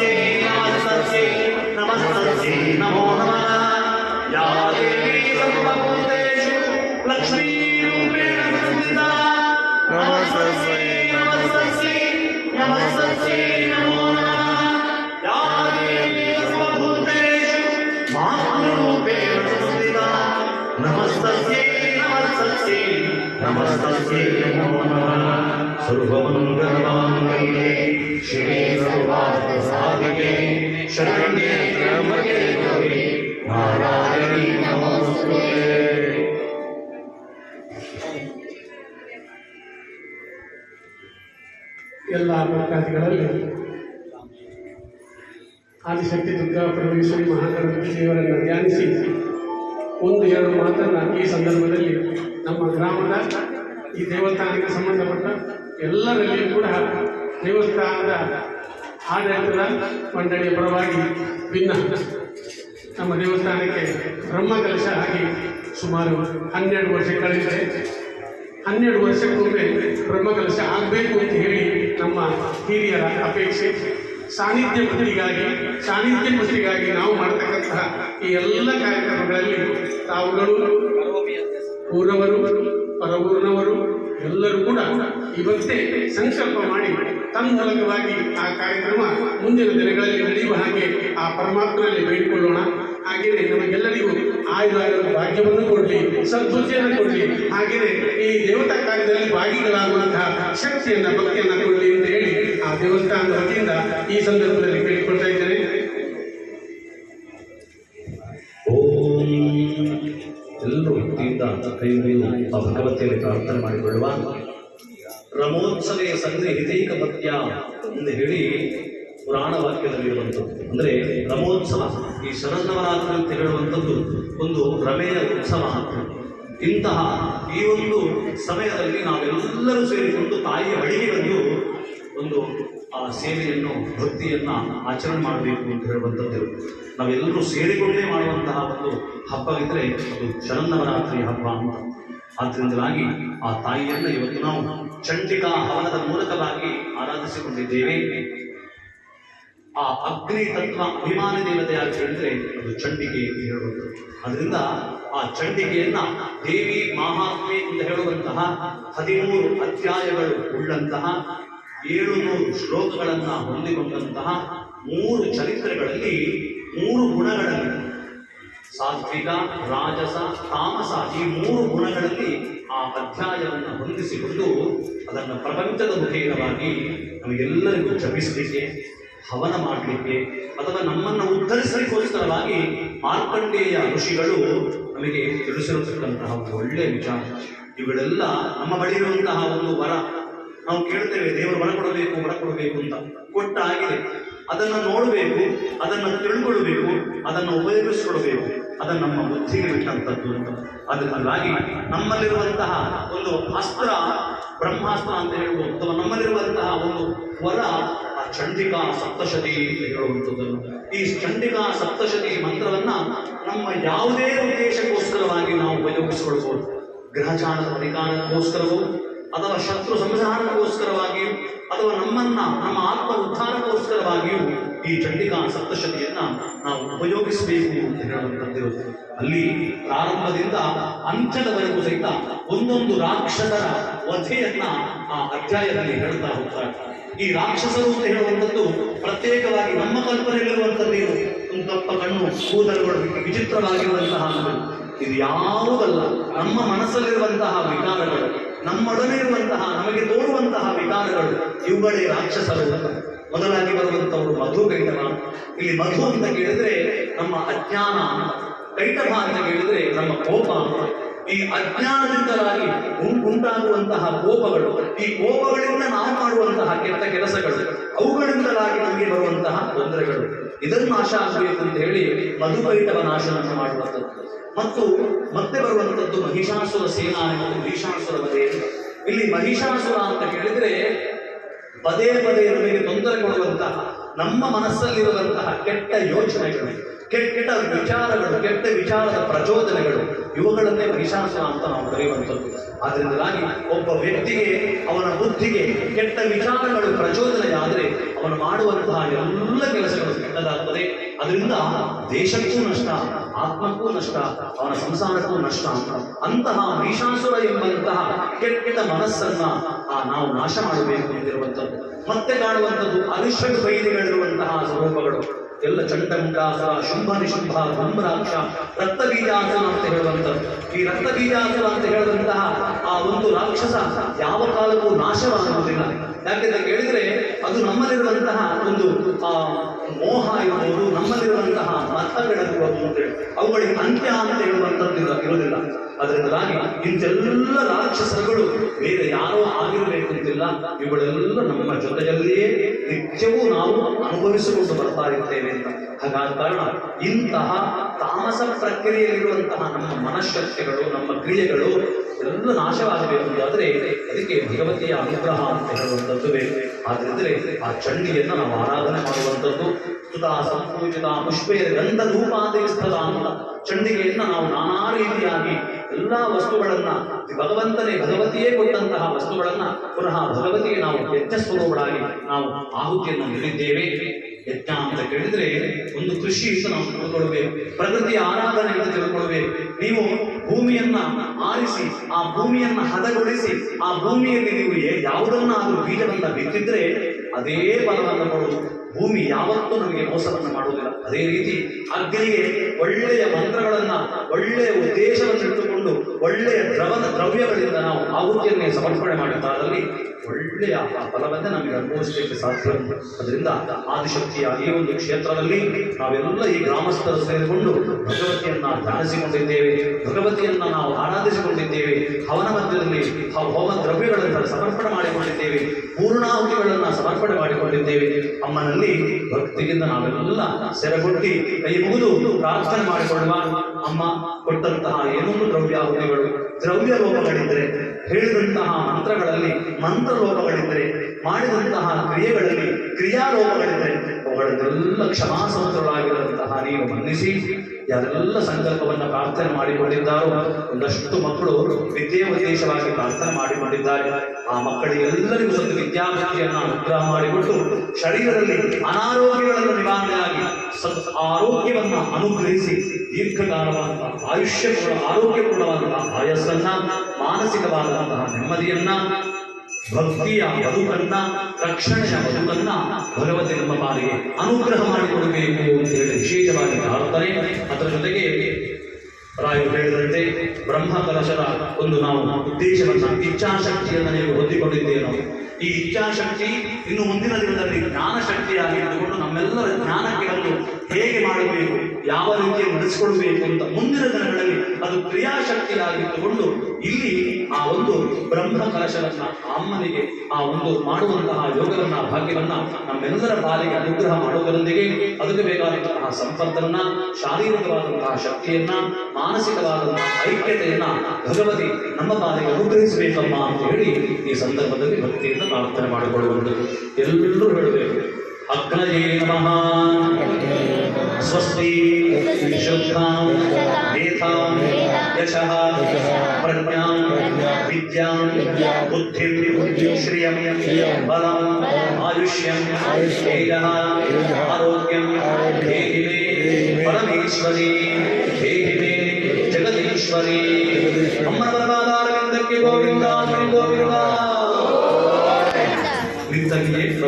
नमस्तस्यै नमस्तस्यै नमस्तस्यै नमो नमः या देवी सर्वभूतेषु लक्ष्मीरूपेण संस्थिता नमस्तस्यै नमस्तस्यै नमस्तस्यै नमो नमः या देवी सर्वभूतेषु मातृरूपेण संस्थिता नमस्तस्यै नमस्तस्यै नमस्तस्यै नमो नमः सर्वमङ्गलमाङ्गल्ये शरण्ये त्र्यम्बके गौरी नारायणी नमोस्तुते ಎಲ್ಲ ಭಕ್ತಾದಿಗಳಲ್ಲಿ ಆದಿಶಕ್ತಿ ದುರ್ಗಾ ಪರಮೇಶ್ವರಿ ಮಹಾಗಣಪತಿ ದೇವರನ್ನು ಧ್ಯಾನಿಸಿ ಒಂದು ಎರಡು ಮಾತನ್ನು ಈ ಸಂದರ್ಭದಲ್ಲಿ ನಮ್ಮ ಗ್ರಾಮದ ಈ ದೇವಸ್ಥಾನಕ್ಕೆ ಸಂಬಂಧಪಟ್ಟ ಎಲ್ಲರಲ್ಲಿಯೂ ಕೂಡ ದೇವಸ್ಥಾನದ ಆಡಳಿತದ ಮಂಡಳಿಯ ಪರವಾಗಿ ಭಿನ್ನ ನಮ್ಮ ದೇವಸ್ಥಾನಕ್ಕೆ ಬ್ರಹ್ಮಕಲಶ ಹಾಕಿ ಸುಮಾರು ಹನ್ನೆರಡು ವರ್ಷ ಕಳೆದರೆ ಹನ್ನೆರಡು ವರ್ಷಕ್ಕೊಮ್ಮೆ ಬ್ರಹ್ಮಕಲಶ ಆಗಬೇಕು ಅಂತ ಹೇಳಿ ನಮ್ಮ ಹಿರಿಯರ ಅಪೇಕ್ಷೆ. ಸಾನ್ನಿಧ್ಯ ಬುದ್ಧಿಗಾಗಿ ಸಾನ್ನಿಧ್ಯ ಬುದ್ಧಿಗಾಗಿ ನಾವು ಮಾಡತಕ್ಕಂತಹ ಈ ಎಲ್ಲ ಕಾರ್ಯಕ್ರಮಗಳಲ್ಲಿ ತಾವುಗಳು ಊರವರು ಪರವೂರಿನವರು ಎಲ್ಲರೂ ಕೂಡ ಇವತ್ತೇ ಸಂಕಲ್ಪ ಮಾಡಿ ತನ್ಮೂಲಕವಾಗಿ ಆ ಕಾರ್ಯಕ್ರಮ ಮುಂದಿನ ದಿನಗಳಲ್ಲಿ ನಡೆಯುವ ಹಾಗೆ ಆ ಪರಮಾತ್ಮನಲ್ಲಿ ಬೇಡಿಕೊಳ್ಳೋಣ. ಹಾಗೆಯೇ ನಮಗೆಲ್ಲರಿಗೂ ಆಯುಧ ಭಾಗ್ಯವನ್ನು ಕೊಡಲಿ, ಸದ್ಬುದ್ಧಿಯನ್ನು ಕೊಡಲಿ. ಹಾಗೆಯೇ ಈ ದೇವತಾ ಕಾರ್ಯದಲ್ಲಿ ಭಾಗಿಗಳಾಗುವಂತಹ ಶಕ್ತಿಯನ್ನು, ಭಕ್ತಿಯನ್ನು ಕೊಡಲಿ ಅಂತ ಹೇಳಿ ಆ ದೇವಸ್ಥಾನದ ವತಿಯಿಂದ ಈ ಸಂದರ್ಭದಲ್ಲಿ ಬೇಡಿಕೊಳ್ತಾ ಇದ್ದೇನೆ. ಎಲ್ಲರೂ ಭಕ್ತಿಯಿಂದ ಕೈ ಮುಗಿದು ಆ ಭಗವತಿಯಲ್ಲಿ ಪ್ರಾರ್ಥನೆ ಮಾಡಿಕೊಳ್ಳುವ ರಮೋತ್ಸವೇ ಸಂಗ್ರಹ ಹಿತೈಕ ಪತ್ಯ ಎಂದು ಹೇಳಿ ಪುರಾಣ ವಾಕ್ಯದಲ್ಲಿರುವಂಥದ್ದು ಅಂದರೆ ರಮೋತ್ಸವ, ಈ ಶರನ್ನವರಾತ್ರಿ ಅಂತ ಹೇಳುವಂಥದ್ದು ಒಂದು ರಮೆಯ ಉತ್ಸವ ಅಂತ. ಇಂತಹ ಈ ಒಂದು ಸಮಯದಲ್ಲಿ ನಾವೆಲ್ಲರೂ ಸೇರಿಕೊಂಡು ತಾಯಿಯ ಬಳಿಗೆ ಬಂದು ಒಂದು, ಆ ಸೇವೆಯನ್ನು, ಭಕ್ತಿಯನ್ನು ಆಚರಣೆ ಮಾಡಬೇಕು ಅಂತ ಹೇಳುವಂಥದ್ದು. ನಾವೆಲ್ಲರೂ ಸೇರಿಕೊಂಡೇ ಮಾಡುವಂತಹ ಒಂದು ಹಬ್ಬವಿದ್ದರೆ ಅದು ಶರನ್ನವರಾತ್ರಿ ಹಬ್ಬ ಅಂತ. ಆದ್ದರಿಂದಲಾಗಿ ಆ ತಾಯಿಯನ್ನ ಇವತ್ತು ನಾವು ಚಂಡಿಕಾ ಹವನದ ಮೂಲಕವಾಗಿ ಆರಾಧಿಸಿಕೊಂಡಿದ್ದೇವೆ. ಆ ಅಗ್ನಿ ತತ್ವ ಅಭಿಮಾನ ದೇವತೆ ಯಾರು ಹೇಳಿದ್ರೆ ಅದು ಚಂಡಿಕೆ ಅಂತ ಹೇಳುವುದು ಅದರಿಂದ ಆ ಚಂಡಿಕೆಯನ್ನ ದೇವಿ ಮಹಾತ್ಮೆ ಅಂತ ಹೇಳುವಂತಹ ಹದಿಮೂರು ಅಧ್ಯಾಯಗಳು ಉಳ್ಳಂತಹ ಏಳು ನೂರು ಶ್ಲೋಕಗಳನ್ನ ಹೊಂದಿಕೊಂಡಂತಹ ಮೂರು ಚರಿತ್ರೆಗಳಲ್ಲಿ ಮೂರು ಗುಣಗಳಲ್ಲಿ ಸಾತ್ವಿಕ, ರಾಜಸ, ತಾಮಸ ಈ ಮೂರು ಗುಣಗಳಲ್ಲಿ ಆ ಅಧ್ಯಾಯವನ್ನು ಹೊಂದಿಸಿಕೊಂಡು ಅದನ್ನು ಪ್ರಪಂಚದ ಮುಖೇನವಾಗಿ ನಮಗೆಲ್ಲರಿಗೂ ಜಪಿಸಲಿಕ್ಕೆ, ಹವನ ಮಾಡಲಿಕ್ಕೆ ಅಥವಾ ನಮ್ಮನ್ನು ಉದ್ಧರಿಸಲಿಕ್ಕೋಸ್ಕರವಾಗಿ ಮಾರ್ಕಂಡೇಯ ಋಷಿಗಳು ನಮಗೆ ತಿಳಿಸಿರತಕ್ಕಂತಹ ಒಂದು ಒಳ್ಳೆಯ ವಿಚಾರ. ಇವುಗಳೆಲ್ಲ ನಮ್ಮ ಬಳಿ ಇರುವಂತಹ ಒಂದು ವರ. ನಾವು ಕೇಳ್ತೇವೆ, ದೇವರು ವರ ಕೊಡಬೇಕು ವರ ಕೊಡಬೇಕು ಅಂತ. ಕೊಟ್ಟ ಆಗಿದೆ ಅದನ್ನು ನೋಡಬೇಕು, ಅದನ್ನು ತಿಳ್ಕೊಳ್ಬೇಕು, ಅದನ್ನು ಉಪಯೋಗಿಸಿಕೊಳ್ಬೇಕು ಅದನ್ನು ನಮ್ಮ ಬುದ್ಧಿಗೆ ಬಿಟ್ಟಂಥದ್ದು ಅಂತ ಅದರಿಂದಾಗಿ ನಮ್ಮಲ್ಲಿರುವಂತಹ ಒಂದು ಅಸ್ತ್ರ, ಬ್ರಹ್ಮಾಸ್ತ್ರ ಅಂತ ಹೇಳ್ಬೋದು, ಅಥವಾ ನಮ್ಮಲ್ಲಿರುವಂತಹ ಒಂದು ವರ, ಆ ಚಂಡಿಕಾ ಸಪ್ತಶತಿ ಅಂತ ಹೇಳುವಂಥದ್ದನ್ನು ಈ ಚಂಡಿಕಾ ಸಪ್ತಶತಿ ಮಂತ್ರವನ್ನ ನಮ್ಮ ಯಾವುದೇ ಉದ್ದೇಶಕ್ಕೋಸ್ಕರವಾಗಿ ನಾವು ಉಪಯೋಗಿಸಿಕೊಳ್ಬೋದು. ಗ್ರಹಚಾರದ ಪರಿಕಾರಕ್ಕೋಸ್ಕರವೋ ಅಥವಾ ಶತ್ರು ಸಂಸಾರಕ್ಕೋಸ್ಕರವಾಗಿಯೂ ಅಥವಾ ನಮ್ಮನ್ನ, ನಮ್ಮ ಆತ್ಮ ಉದ್ಧಾರಕ್ಕೋಸ್ಕರವಾಗಿಯೂ ಈ ಚಂಡಿಕಾ ಸಪ್ತಶತಿಯನ್ನ ನಾವು ಉಪಯೋಗಿಸಬೇಕು ಅಂತ ಹೇಳುವಂಥದ್ದು. ಅಲ್ಲಿ ಪ್ರಾರಂಭದಿಂದ ಅಂತ್ಯದವರೆಗೂ ಸಹಿತ ಒಂದೊಂದು ರಾಕ್ಷಸರ ವಧೆಯನ್ನ ಆ ಅಧ್ಯಾಯದಲ್ಲಿ ಹೇಳ್ತಾ ಹೋಗ್ತಾರೆ. ಈ ರಾಕ್ಷಸರು ಅಂತ ಹೇಳುವಂಥದ್ದು ಪ್ರತ್ಯೇಕವಾಗಿ ನಮ್ಮ ಕಲ್ಪನೆಗಳಿರುವಂಥದ್ದು ಒಂದು ದಪ್ಪ ಕಣ್ಣು, ಕೂದಲುಗಳು ವಿಚಿತ್ರವಾಗಿರುವಂತಹ ಇದು ಯಾವುದಲ್ಲ, ನಮ್ಮ ಮನಸ್ಸಲ್ಲಿರುವಂತಹ ವಿಕಾರಗಳು ನಮ್ಮೊಡನೆ ಇರುವಂತಹ, ನಮಗೆ ತೋರುವಂತಹ ವಿಧಾನಗಳು ಇವುಗಳೇ ರಾಕ್ಷಸರು ಮೊದಲಾಗಿ ಬರುವಂತವರು ಮಧು ಕೈಟಭ ಇಲ್ಲಿ ಮಧು ಅಂತ ಕೇಳಿದ್ರೆ ನಮ್ಮ ಅಜ್ಞಾನ ಕೈಟಭ ಅಂತ ಕೇಳಿದ್ರೆ ನಮ್ಮ ಕೋಪ ಈ ಅಜ್ಞಾನದಿಂದಲಾಗಿ ಉಂಟಾಗುವಂತಹ ಕೋಪಗಳು, ಈ ಕೋಪಗಳಿಂದ ನಾವು ಮಾಡುವಂತಹ ಕೆಟ್ಟ ಕೆಲಸಗಳು, ಅವುಗಳಿಂದಲಾಗಿ ನಮಗೆ ತೊಂದರೆಗಳು. ಇದನ್ನು ನಾಶ ಆಗಬೇಕು ಅಂತ ಹೇಳಿ ಮಧುಪೈಟವ ನಾಶವನ್ನು ಮಾಡುವಂಥದ್ದು. ಮತ್ತು ಮತ್ತೆ ಬರುವಂಥದ್ದು ಮಹಿಷಾಸುರ ಸೇನಾ ಮತ್ತು ಮಹಿಷಾಸುರ ವಧೆ ಇಲ್ಲಿ ಮಹಿಷಾಸುರ ಅಂತ ಕೇಳಿದ್ರೆ ಪದೇ ಪದೇ ನಮಗೆ ತೊಂದರೆ ಕೊಡುವಂತಹ ನಮ್ಮ ಮನಸ್ಸಲ್ಲಿರುವಂತಹ ಕೆಟ್ಟ ಯೋಚನೆಗಳು, ಕೆಟ್ಟ ವಿಚಾರಗಳು, ಕೆಟ್ಟ ವಿಚಾರದ ಪ್ರಚೋದನೆಗಳು, ಇವುಗಳನ್ನೇ ಮಹಿಷಾಸುರ ಅಂತ ನಾವು ಕರೆಯುವಂಥದ್ದು ಆದ್ರಿಂದಲಾಗಿ ಒಬ್ಬ ವ್ಯಕ್ತಿಗೆ, ಅವನ ಬುದ್ಧಿಗೆ ಕೆಟ್ಟ ವಿಚಾರಗಳು ಪ್ರಚೋದನೆಯಾದರೆ ಅವನು ಮಾಡುವಂತಹ ಎಲ್ಲ ಕೆಲಸಗಳು ಕೆಟ್ಟದಾಗ್ತದೆ. ಅದರಿಂದ ದೇಶಕ್ಕೂ ನಷ್ಟ, ಆತ್ಮಕ್ಕೂ ನಷ್ಟ ಅವನ ಸಂಸಾರಕ್ಕೂ ನಷ್ಟ ಅಂತ ಅಂತಹ ಮಹಿಷಾಸುರ ಎಂಬಂತಹ ಕೆಟ್ಟ ಮನಸ್ಸನ್ನ ಆ ನಾವು ನಾಶ ಮಾಡಬೇಕು ಎಂದಿರುವಂಥದ್ದು. ಮತ್ತೆ ಕಾಣುವಂಥದ್ದು ಅರಿಷಡ್ ಬೈಲಿಗಳಿರುವಂತಹ ಸ್ವರೂಪಗಳು. ಎಲ್ಲ ಚಂಡಮುಂಡಾಸುರ ಶುಂಭ ನಿಶುಂಭ ಧೂಮ್ರಾಕ್ಷ ರಕ್ತ ಬೀಜಾಸನ ಅಂತ ಹೇಳುವಂಥದ್ದು. ಈ ರಕ್ತ ಬೀಜಾಸನ ಅಂತ ಹೇಳಿದಂತಹ ಆ ಒಂದು ರಾಕ್ಷಸ ಯಾವ ಕಾಲಕ್ಕೂ ನಾಶವಾಗುವುದಿಲ್ಲ. ಯಾಕೆಂತ ಕೇಳಿದ್ರೆ ಅದು ನಮ್ಮಲ್ಲಿರುವಂತಹ ಒಂದು, ಆ, ಮೋಹ ಇರಬಹುದು ನಮ್ಮಲ್ಲಿರುವಂತಹ ಮತಗಳಿರಬಹುದು ಅಂತೇಳಿ ಅವುಗಳಿಗೆ ಅಂತ್ಯ ಅಂತ ಹೇಳುವಂಥದ್ದು ಇರುವುದಿಲ್ಲ ಅದರಿಂದಾಗಿ ಇಂತೆಲ್ಲ ರಾಕ್ಷಸರುಗಳು ಬೇರೆ ಯಾರೋ ಆಗಿರಬೇಕು ಅಂತಿಲ್ಲ ಇವುಗಳೆಲ್ಲ ನಮ್ಮ ಜೊತೆಯಲ್ಲಿಯೇ ನಿತ್ಯವೂ ನಾವು ಅನುಭವಿಸಿಕೊಂಡು ಬರ್ತಾ ಇರ್ತೇವೆ ಅಂತ. ಹಾಗಾದ ಕಾರಣ ಇಂತಹ ತಾಮಸ ಪ್ರಕ್ರಿಯೆಯಲ್ಲಿರುವಂತಹ ನಮ್ಮ ಮನಶಕ್ತಿಗಳು, ನಮ್ಮ ಕ್ರಿಯೆಗಳು ಎಲ್ಲ ನಾಶವಾಗಬೇಕು ಆದರೆ ಅದಕ್ಕೆ ಭಗವತಿಯ ಅನುಗ್ರಹ ಅಂತ ಹೇಳುವಂಥದ್ದು ಬೇಕು. ಆದ್ರಿಂದಲೇ ಆ ಚಂಡಿಯನ್ನು ನಾವು ಆರಾಧನೆ ಮಾಡುವಂಥದ್ದು. ಸುಧಾ ಸಂಪೂಜಿತ ಪುಷ್ಪೇರ ಗಂಧ ಧೂಪಾದೇಸ್ಥದ ಅಂತ ಚಂಡಿಗೆಯನ್ನು ನಾವು ನಾನಾ ರೀತಿಯಾಗಿ ಎಲ್ಲಾ ವಸ್ತುಗಳನ್ನ ಭಗವಂತನೇ ಭಗವತಿಯೇ ಕೊಟ್ಟಂತಹ ವಸ್ತುಗಳನ್ನ ಪುನಃ ಭಗವತಿಗೆ ನಾವು ಯಜ್ಞ ಸ್ವರೂಪಗಳಾಗಿ ನಾವು ಆಹುತಿಯನ್ನು ನೀಡಿದ್ದೇವೆ. ಯಜ್ಞ ಅಂತ ಕೇಳಿದ್ರೆ ಒಂದು ಕೃಷಿ ಅಂತ ನಾವು ತಿಳ್ಕೊಳ್ಬೇಕು. ಪ್ರಕೃತಿಯ ಆರಾಧನೆ ಅಂತ ತಿಳ್ಕೊಳ್ಬೇಕು. ನೀವು ಭೂಮಿಯನ್ನ ಆರಿಸಿ, ಆ ಭೂಮಿಯನ್ನ ಹದಗೊಳಿಸಿ, ಆ ಭೂಮಿಯಲ್ಲಿ ನೀವು ಯಾವುದನ್ನ ಅದು ಬೀಜವನ್ನ ಬಿತ್ತಿದ್ರೆ ಅದೇ ಫಲವನ್ನು ಕೊಡುವುದು. ಭೂಮಿ ಯಾವತ್ತೂ ನಮಗೆ ಮೋಸವನ್ನು ಮಾಡುವುದಿಲ್ಲ. ಅದೇ ರೀತಿ ಅಗ್ನಿಗೆ ಒಳ್ಳೆಯ ಮಂತ್ರಗಳನ್ನ, ಒಳ್ಳೆಯ ಉದ್ದೇಶವನ್ನು ಇಟ್ಟುಕೊಂಡು ಒಳ್ಳೆಯ ದ್ರವದ ದ್ರವ್ಯಗಳಿಂದ ನಾವು ಆಹುತಿಯನ್ನೇ ಸಮರ್ಪಣೆ ಮಾಡಿದ್ದಾದಲ್ಲಿ ಒಳ್ಳೆಯ ಆ ಫಲವನ್ನೇ ನಮಗೆ ಅನುಭವಿಸಲಿಕ್ಕೆ ಸಾಧ್ಯ. ಅದರಿಂದ ಆದಿಶಕ್ತಿಯ ಈ ಒಂದು ಕ್ಷೇತ್ರದಲ್ಲಿ ನಾವೆಲ್ಲ ಈ ಗ್ರಾಮಸ್ಥರು ಸೇರಿಕೊಂಡು ಭಗವತಿಯನ್ನ ಧ್ಯಾನಿಸಿಕೊಂಡಿದ್ದೇವೆ. ಭಗವತಿಯನ್ನ ನಾವು ಆರಾಧಿಸಿಕೊಂಡಿದ್ದೇವೆ. ಹವನ ಮಧ್ಯದಲ್ಲಿ ಹೋಮ ದ್ರವ್ಯಗಳನ್ನು ಸಮರ್ಪಣೆ ಮಾಡಿಕೊಂಡಿದ್ದೇವೆ. ಪೂರ್ಣಾಹುತಿಗಳನ್ನು ಸಮರ್ಪಣೆ ಮಾಡಿಕೊಂಡಿದ್ದೇವೆ. ಅಮ್ಮನಲ್ಲಿ ಭಕ್ತಿಯಿಂದ ನಾವೆಲ್ಲ ಸೆರೆಗೊಟ್ಟಿ ಕೈ ಮುಗಿದು ಪ್ರಾರ್ಥನೆ ಮಾಡಿಕೊಳ್ಳುವ ಅಮ್ಮ ಕೊಟ್ಟಂತಹ ಏನೊಂದು ದ್ರವ್ಯಾಹುತಿಗಳು ದ್ರವ್ಯ ಲೋಪಗಳಿದ್ದರೆ ಹೇಳಿದಂತಹ ಮಂತ್ರಗಳಲ್ಲಿ ಮಂತ್ರ ಲೋಪಗಳಿದ್ದರೆ ಮಾಡಿದಂತಹ ಕ್ರಿಯೆಗಳಲ್ಲಿ ಕ್ರಿಯಾಲೋಪಗಳಿದ್ದರೆ ಅವುಗಳನ್ನೆಲ್ಲ ಕ್ಷಮಾಸಮುದ್ರಗಳಾಗಿರುವಂತಹ ನೀವು ಮನ್ನಿಸಿ ಯಾರೆಲ್ಲ ಸಂಕಲ್ಪವನ್ನು ಪ್ರಾರ್ಥನೆ ಮಾಡಿಕೊಂಡಿದ್ದಾರೋ, ಒಂದಷ್ಟು ಮಕ್ಕಳು ವಿದ್ಯೆ ಉದ್ದೇಶವಾಗಿ ಪ್ರಾರ್ಥನೆ ಮಾಡಿಕೊಂಡಿದ್ದಾರೆ. ಆ ಮಕ್ಕಳಿಗೆಲ್ಲರಿಗೂ ಒಂದು ವಿದ್ಯಾಭ್ಯಾಸವನ್ನು ಅನುಗ್ರಹ ಮಾಡಿಕೊಟ್ಟು ಶರೀರದಲ್ಲಿ ಅನಾರೋಗ್ಯಗಳನ್ನು ನಿವಾರಣೆಯಾಗಿ ಸತ್ ಆರೋಗ್ಯವನ್ನು ಅನುಗ್ರಹಿಸಿ ದೀರ್ಘಕಾಲವಾದಂತಹ ಆಯುಷ್ಯಪೂರ್ಣ, ಆರೋಗ್ಯಪೂರ್ಣವಾದಂತಹ ಆಯಸ್ಸನ್ನ ಮಾನಸಿಕವಾದಂತಹ ನೆಮ್ಮದಿಯನ್ನ, ಭಕ್ತಿಯ ಬದುಕನ್ನ ರಕ್ಷಣೆಯ ಬದುಕನ್ನ ಭಗವತಿ ನಮ್ಮ ಪಾಲಿಗೆ ಅನುಗ್ರಹ ಮಾಡಿಕೊಡಬೇಕು ಅಂತ ಹೇಳಿ ವಿಶೇಷವಾಗಿ ಕಾಡುತ್ತಾರೆ ಅದರ ಜೊತೆಗೆ ರಾಯರು ಹೇಳಿದಂತೆ ಬ್ರಹ್ಮ ಕಲಶದ ಒಂದು ನಾವು ಉದ್ದೇಶವನ್ನು, ಇಚ್ಛಾಶಕ್ತಿಯನ್ನು ನೀವು ಹೊಂದಿಕೊಂಡಿದ್ದೇನೆ ಈ ಇಚ್ಛಾಶಕ್ತಿ ಇನ್ನು ಮುಂದಿನ ದಿನದಲ್ಲಿ ಜ್ಞಾನ ಶಕ್ತಿಯಾಗಿ ಇಟ್ಟುಕೊಂಡು ನಮ್ಮೆಲ್ಲರ ಜ್ಞಾನಕ್ಕೆ ಹೇಗೆ ಮಾಡಬೇಕು, ಯಾವ ರೀತಿಯಲ್ಲಿ ನಡೆಸಿಕೊಳ್ಬೇಕು ಅಂತ ಮುಂದಿನ ದಿನಗಳಲ್ಲಿ ಅದು ಕ್ರಿಯಾಶಕ್ತಿಯಾಗಿ ತಗೊಂಡು ಇಲ್ಲಿ ಆ ಒಂದು ಬ್ರಹ್ಮ ಕಲಶವನ್ನ ಅಮ್ಮನಿಗೆ, ಆ ಒಂದು ಮಾಡುವಂತಹ ಯೋಗವನ್ನ, ಭಾಗ್ಯವನ್ನ ನಮ್ಮೆಲ್ಲರ ಪಾಲಿಗೆ ಅನುಗ್ರಹ ಮಾಡುವುದರೊಂದಿಗೆ ಅದಕ್ಕೆ ಬೇಕಾದಂತಹ ಸಂಪತ್ತನ್ನ, ಶಾರೀರಿಕವಾದಂತಹ ಶಕ್ತಿಯನ್ನ, ಮಾನಸಿಕವಾದಂತಹ ಐಕ್ಯತೆಯನ್ನ ಭಗವತಿ ನಮ್ಮ ಪಾಲಿಗೆ ಅನುಗ್ರಹಿಸಬೇಕಮ್ಮ ಅಂತ ಹೇಳಿ ಈ ಸಂದರ್ಭದಲ್ಲಿ ಭಕ್ತಿಯಿಂದ ಪ್ರಾರ್ಥನೆ ಮಾಡಿಕೊಳ್ಳುವುದು ಎಲ್ಲರೂ ಹೇಳಬೇಕು अग्रजे नमः स्वस्ति शुद्धां मेधां यशः प्रज्ञां विद्यां बुद्धिं श्रियं बलम् आयुष्यं तेजः आरोग्यं देहि मे परमेश्वरी देहि मे जगदीश्वरी। अम्मरवरपादारविन्दके गोविन्दा गोविन्दा। वृंदा की एक